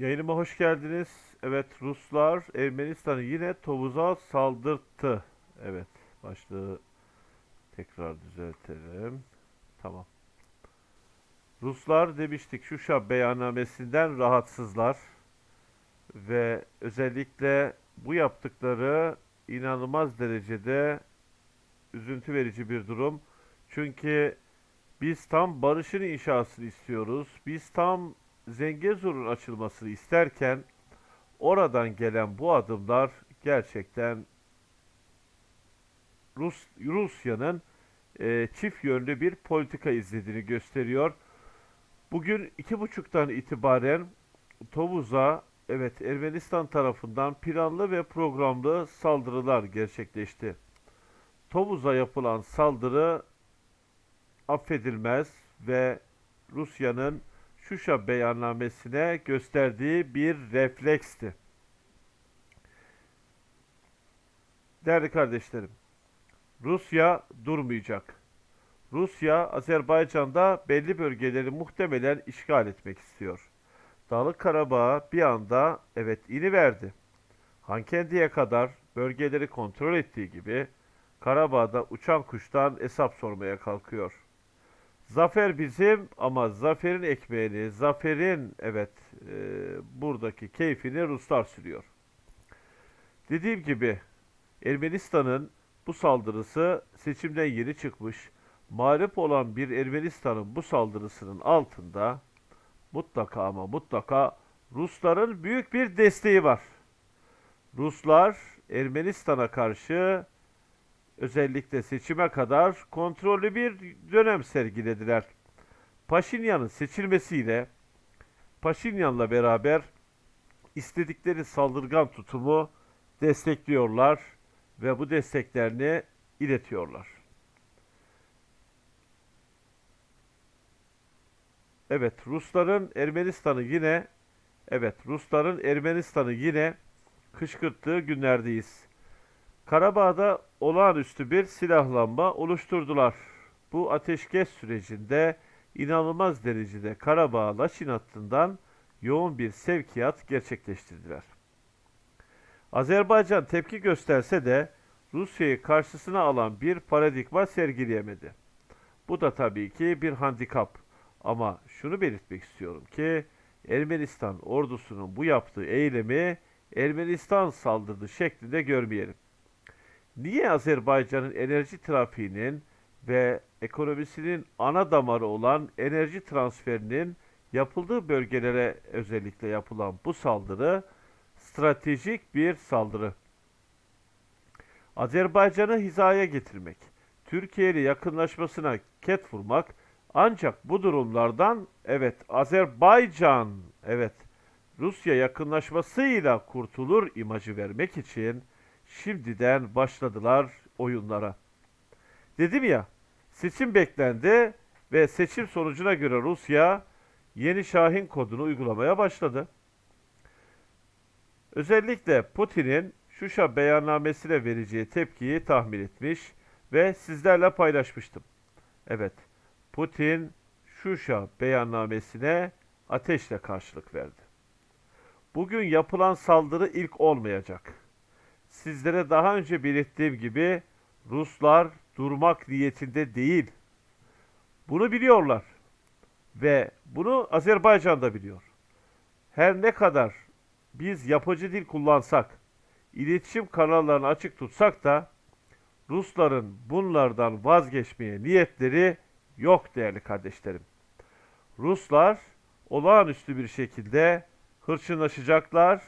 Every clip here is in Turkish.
Yayınıma hoş geldiniz. Evet Ruslar Ermenistan'ı yine Tovuz'a saldırttı. Evet başlığı tekrar düzeltelim. Tamam. Ruslar demiştik Şuşa beyannamesinden rahatsızlar ve özellikle bu yaptıkları inanılmaz derecede üzüntü verici bir durum. Çünkü biz tam barışın inşasını istiyoruz. Biz tam Zengezur'un açılmasını isterken oradan gelen bu adımlar gerçekten Rus Rusya'nın e, çift yönlü bir politika izlediğini gösteriyor. Bugün iki buçuktan itibaren Tovuz'a evet Ermenistan tarafından planlı ve programlı saldırılar gerçekleşti. Tovuz'a yapılan saldırı affedilmez ve Rusya'nın Şuşa beyannamesine gösterdiği bir refleksti. Değerli kardeşlerim, Rusya durmayacak. Rusya, Azerbaycan'da belli bölgeleri muhtemelen işgal etmek istiyor. Dağlık Karabağ bir anda evet ini verdi. Hankendi'ye kadar bölgeleri kontrol ettiği gibi Karabağ'da uçan kuştan hesap sormaya kalkıyor. Zafer bizim ama zaferin ekmeğini, zaferin evet e, buradaki keyfini Ruslar sürüyor. Dediğim gibi Ermenistan'ın bu saldırısı seçimden yeni çıkmış, mağlup olan bir Ermenistan'ın bu saldırısının altında mutlaka ama mutlaka Rusların büyük bir desteği var. Ruslar Ermenistan'a karşı özellikle seçime kadar kontrollü bir dönem sergilediler. Paşinyan'ın seçilmesiyle Paşinyan'la beraber istedikleri saldırgan tutumu destekliyorlar ve bu desteklerini iletiyorlar. Evet, Rusların Ermenistan'ı yine evet, Rusların Ermenistan'ı yine kışkırttığı günlerdeyiz. Karabağ'da olağanüstü bir silahlanma oluşturdular. Bu ateşkes sürecinde inanılmaz derecede Karabağ Laçin hattından yoğun bir sevkiyat gerçekleştirdiler. Azerbaycan tepki gösterse de Rusya'yı karşısına alan bir paradigma sergileyemedi. Bu da tabii ki bir handikap. Ama şunu belirtmek istiyorum ki Ermenistan ordusunun bu yaptığı eylemi Ermenistan saldırdı şeklinde görmeyelim. Niye Azerbaycan'ın enerji trafiğinin ve ekonomisinin ana damarı olan enerji transferinin yapıldığı bölgelere özellikle yapılan bu saldırı stratejik bir saldırı. Azerbaycan'ı hizaya getirmek, Türkiye ile yakınlaşmasına ket vurmak ancak bu durumlardan evet Azerbaycan evet Rusya yakınlaşmasıyla kurtulur imajı vermek için şimdiden başladılar oyunlara. Dedim ya, seçim beklendi ve seçim sonucuna göre Rusya yeni Şahin kodunu uygulamaya başladı. Özellikle Putin'in Şuşa beyannamesine vereceği tepkiyi tahmin etmiş ve sizlerle paylaşmıştım. Evet, Putin Şuşa beyannamesine ateşle karşılık verdi. Bugün yapılan saldırı ilk olmayacak. Sizlere daha önce belirttiğim gibi Ruslar durmak niyetinde değil. Bunu biliyorlar. Ve bunu Azerbaycan da biliyor. Her ne kadar biz yapıcı dil kullansak, iletişim kanallarını açık tutsak da Rusların bunlardan vazgeçmeye niyetleri yok değerli kardeşlerim. Ruslar olağanüstü bir şekilde hırçınlaşacaklar.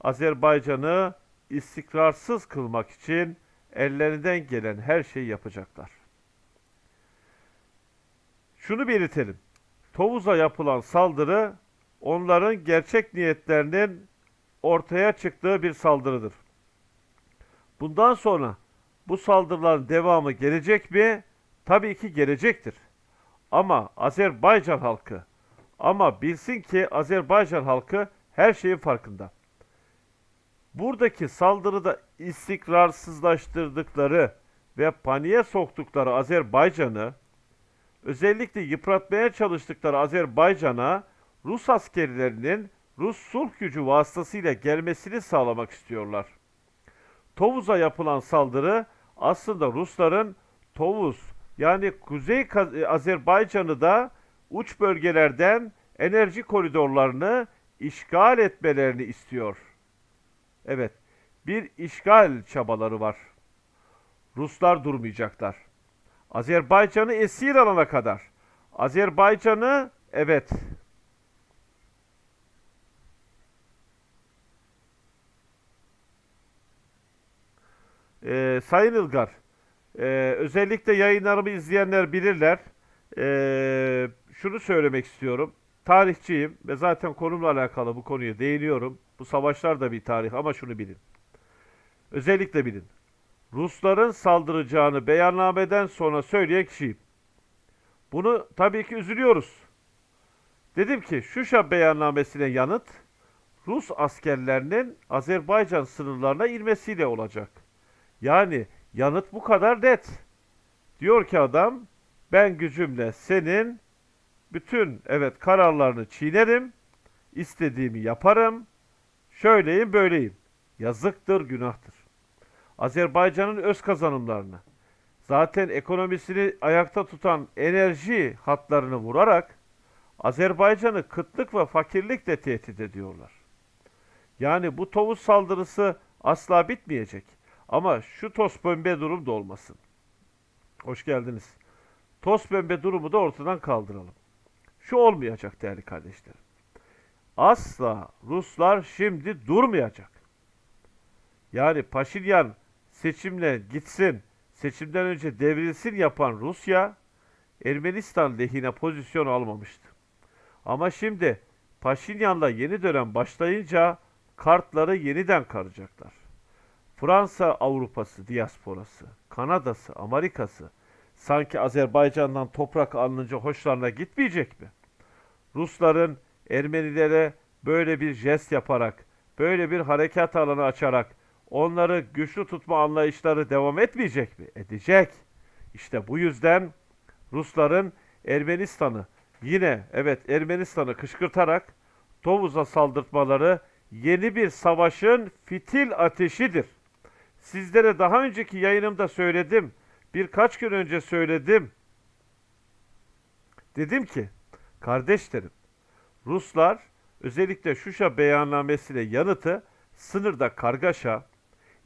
Azerbaycan'ı istikrarsız kılmak için ellerinden gelen her şeyi yapacaklar. Şunu belirtelim. Tovuz'a yapılan saldırı onların gerçek niyetlerinin ortaya çıktığı bir saldırıdır. Bundan sonra bu saldırıların devamı gelecek mi? Tabii ki gelecektir. Ama Azerbaycan halkı ama bilsin ki Azerbaycan halkı her şeyin farkında. Buradaki saldırıda istikrarsızlaştırdıkları ve paniğe soktukları Azerbaycan'ı özellikle yıpratmaya çalıştıkları Azerbaycan'a Rus askerlerinin Rus sulh gücü vasıtasıyla gelmesini sağlamak istiyorlar. Tovuz'a yapılan saldırı aslında Rusların Tovuz yani Kuzey e, Azerbaycan'ı da uç bölgelerden enerji koridorlarını işgal etmelerini istiyor. Evet, bir işgal çabaları var. Ruslar durmayacaklar. Azerbaycan'ı esir alana kadar. Azerbaycan'ı evet Ee, Sayın Ilgar, e, özellikle yayınlarımı izleyenler bilirler. Ee, şunu söylemek istiyorum. Tarihçiyim ve zaten konumla alakalı bu konuya değiniyorum. Bu savaşlar da bir tarih ama şunu bilin. Özellikle bilin. Rusların saldıracağını beyannameden sonra söyleyen kişiyim. Bunu tabii ki üzülüyoruz. Dedim ki Şuşa beyannamesine yanıt Rus askerlerinin Azerbaycan sınırlarına inmesiyle olacak. Yani yanıt bu kadar net. Diyor ki adam ben gücümle senin bütün evet kararlarını çiğnerim, istediğimi yaparım, şöyleyim böyleyim. Yazıktır, günahtır. Azerbaycan'ın öz kazanımlarını, zaten ekonomisini ayakta tutan enerji hatlarını vurarak Azerbaycan'ı kıtlık ve fakirlikle tehdit ediyorlar. Yani bu Tovuz saldırısı asla bitmeyecek. Ama şu toz pembe durum da olmasın. Hoş geldiniz. Toz pembe durumu da ortadan kaldıralım. Şu olmayacak değerli kardeşlerim. Asla Ruslar şimdi durmayacak. Yani Paşinyan seçimle gitsin, seçimden önce devrilsin yapan Rusya, Ermenistan lehine pozisyon almamıştı. Ama şimdi Paşinyan'la yeni dönem başlayınca kartları yeniden karacaklar. Fransa Avrupası diasporası, Kanada'sı, Amerika'sı sanki Azerbaycan'dan toprak alınınca hoşlarına gitmeyecek mi? Rusların Ermenilere böyle bir jest yaparak, böyle bir harekat alanı açarak onları güçlü tutma anlayışları devam etmeyecek mi? Edecek. İşte bu yüzden Rusların Ermenistan'ı yine evet Ermenistan'ı kışkırtarak Tovuz'a saldırtmaları yeni bir savaşın fitil ateşidir. Sizlere daha önceki yayınımda söyledim. Birkaç gün önce söyledim. Dedim ki, kardeşlerim, Ruslar özellikle Şuşa beyannamesiyle yanıtı sınırda kargaşa,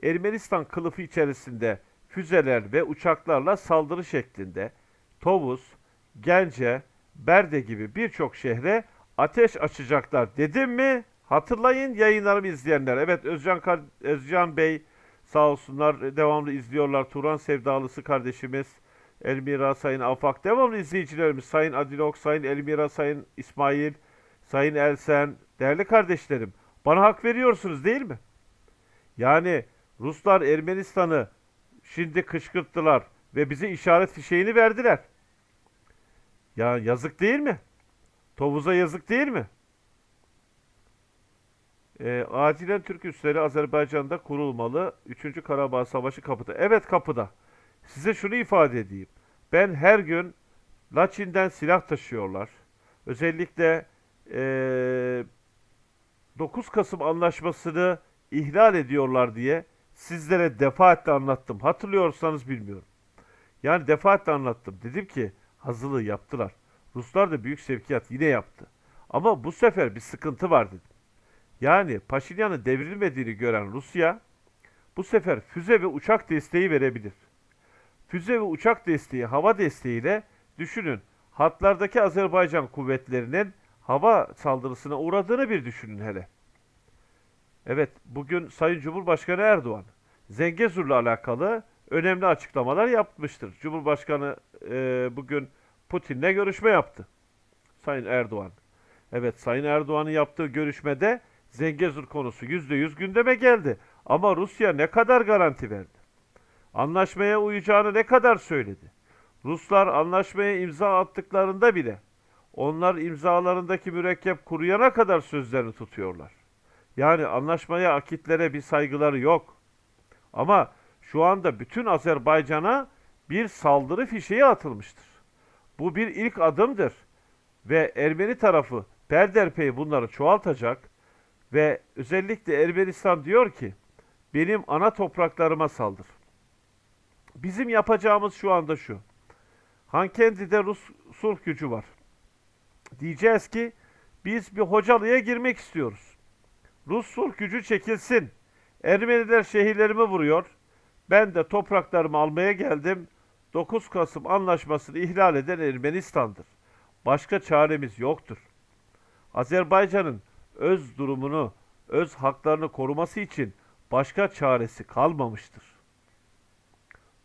Ermenistan kılıfı içerisinde füzeler ve uçaklarla saldırı şeklinde Tovuz, Gence, Berde gibi birçok şehre ateş açacaklar dedim mi? Hatırlayın yayınlarımı izleyenler. Evet Özcan, Özcan Bey sağ olsunlar devamlı izliyorlar. Turan sevdalısı kardeşimiz. Elmira Sayın Afak devamlı izleyicilerimiz. Sayın Adilok, Sayın Elmira, Sayın İsmail, Sayın Elsen. Değerli kardeşlerim bana hak veriyorsunuz değil mi? Yani Ruslar Ermenistan'ı şimdi kışkırttılar ve bize işaret fişeğini verdiler. Ya yazık değil mi? Tovuz'a yazık değil mi? E, acilen Türk üsleri Azerbaycan'da kurulmalı. 3. Karabağ Savaşı kapıda. Evet kapıda. Size şunu ifade edeyim. Ben her gün Laçin'den silah taşıyorlar. Özellikle e, 9 Kasım anlaşmasını ihlal ediyorlar diye sizlere defaatle anlattım. Hatırlıyorsanız bilmiyorum. Yani defaatle anlattım. Dedim ki hazırlığı yaptılar. Ruslar da büyük sevkiyat yine yaptı. Ama bu sefer bir sıkıntı var dedim. Yani Paşinyan'ın devrilmediğini gören Rusya bu sefer füze ve uçak desteği verebilir. Füze ve uçak desteği, hava desteğiyle düşünün hatlardaki Azerbaycan kuvvetlerinin hava saldırısına uğradığını bir düşünün hele. Evet, bugün Sayın Cumhurbaşkanı Erdoğan Zengezur'la alakalı önemli açıklamalar yapmıştır. Cumhurbaşkanı e, bugün Putin'le görüşme yaptı. Sayın Erdoğan. Evet, Sayın Erdoğan'ın yaptığı görüşmede Zengezur konusu %100 gündeme geldi. Ama Rusya ne kadar garanti verdi? Anlaşmaya uyacağını ne kadar söyledi? Ruslar anlaşmaya imza attıklarında bile onlar imzalarındaki mürekkep kuruyana kadar sözlerini tutuyorlar. Yani anlaşmaya, akitlere bir saygıları yok. Ama şu anda bütün Azerbaycan'a bir saldırı fişeği atılmıştır. Bu bir ilk adımdır. Ve Ermeni tarafı Berderpey bunları çoğaltacak. Ve özellikle Ermenistan diyor ki benim ana topraklarıma saldır. Bizim yapacağımız şu anda şu. Hankendi'de Rus sulh gücü var. Diyeceğiz ki biz bir Hocalı'ya girmek istiyoruz. Rus sulh gücü çekilsin. Ermeniler şehirlerimi vuruyor. Ben de topraklarımı almaya geldim. 9 Kasım anlaşmasını ihlal eden Ermenistan'dır. Başka çaremiz yoktur. Azerbaycan'ın öz durumunu, öz haklarını koruması için başka çaresi kalmamıştır.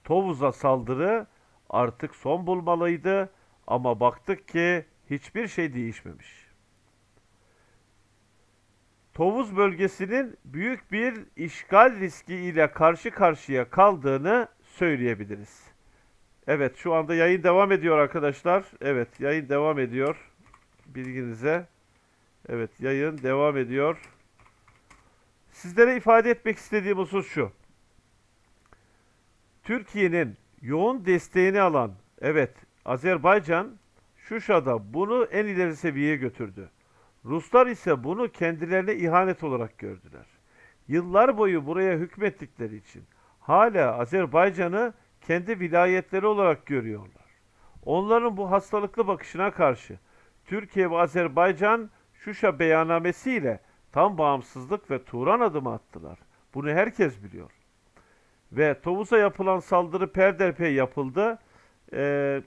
Tovuz'a saldırı artık son bulmalıydı ama baktık ki hiçbir şey değişmemiş. Tovuz bölgesinin büyük bir işgal riski ile karşı karşıya kaldığını söyleyebiliriz. Evet şu anda yayın devam ediyor arkadaşlar. Evet yayın devam ediyor. Bilginize. Evet yayın devam ediyor. Sizlere ifade etmek istediğim husus şu. Türkiye'nin yoğun desteğini alan evet Azerbaycan Şuşa'da bunu en ileri seviyeye götürdü. Ruslar ise bunu kendilerine ihanet olarak gördüler. Yıllar boyu buraya hükmettikleri için hala Azerbaycan'ı kendi vilayetleri olarak görüyorlar. Onların bu hastalıklı bakışına karşı Türkiye ve Azerbaycan Şuşa beyannamesiyle tam bağımsızlık ve Turan adımı attılar. Bunu herkes biliyor. Ve Tovuz'a yapılan saldırı perderpey yapıldı. Ee,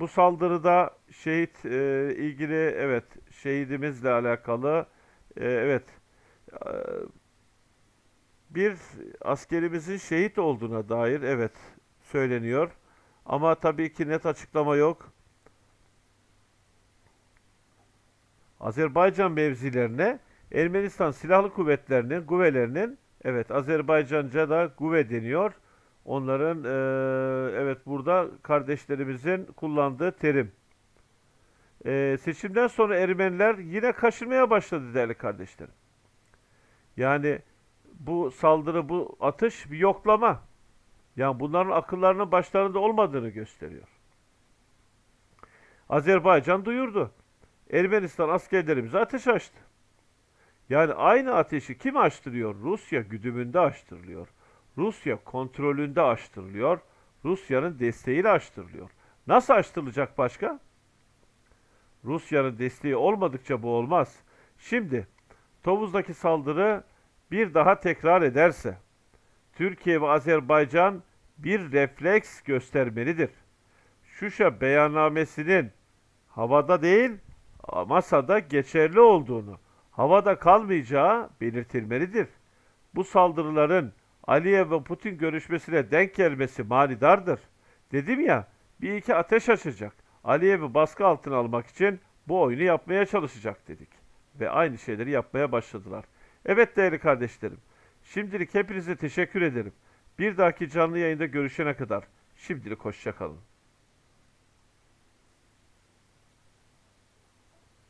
bu saldırıda şehit e, ilgili evet şehidimizle alakalı e, evet e, bir askerimizin şehit olduğuna dair evet söyleniyor. Ama tabii ki net açıklama yok. Azerbaycan mevzilerine Ermenistan Silahlı Kuvvetleri'nin, Guvelerinin evet Azerbaycanca da Guve deniyor. Onların eee, evet burada kardeşlerimizin kullandığı terim. Eee, seçimden sonra Ermeniler yine kaşınmaya başladı değerli kardeşlerim. Yani bu saldırı, bu atış bir yoklama. Yani bunların akıllarının başlarında olmadığını gösteriyor. Azerbaycan duyurdu. Ermenistan askerlerimize ateş açtı. Yani aynı ateşi kim açtırıyor? Rusya güdümünde açtırılıyor. Rusya kontrolünde açtırılıyor. Rusya'nın desteğiyle açtırılıyor. Nasıl açtırılacak başka? Rusya'nın desteği olmadıkça bu olmaz. Şimdi Tovuz'daki saldırı bir daha tekrar ederse Türkiye ve Azerbaycan bir refleks göstermelidir. Şuşa beyannamesinin havada değil masada geçerli olduğunu, havada kalmayacağı belirtilmelidir. Bu saldırıların Aliyev ve Putin görüşmesine denk gelmesi manidardır. Dedim ya bir iki ateş açacak. Aliyev'i baskı altına almak için bu oyunu yapmaya çalışacak dedik. Ve aynı şeyleri yapmaya başladılar. Evet değerli kardeşlerim. Şimdilik hepinize teşekkür ederim. Bir dahaki canlı yayında görüşene kadar şimdilik hoşçakalın.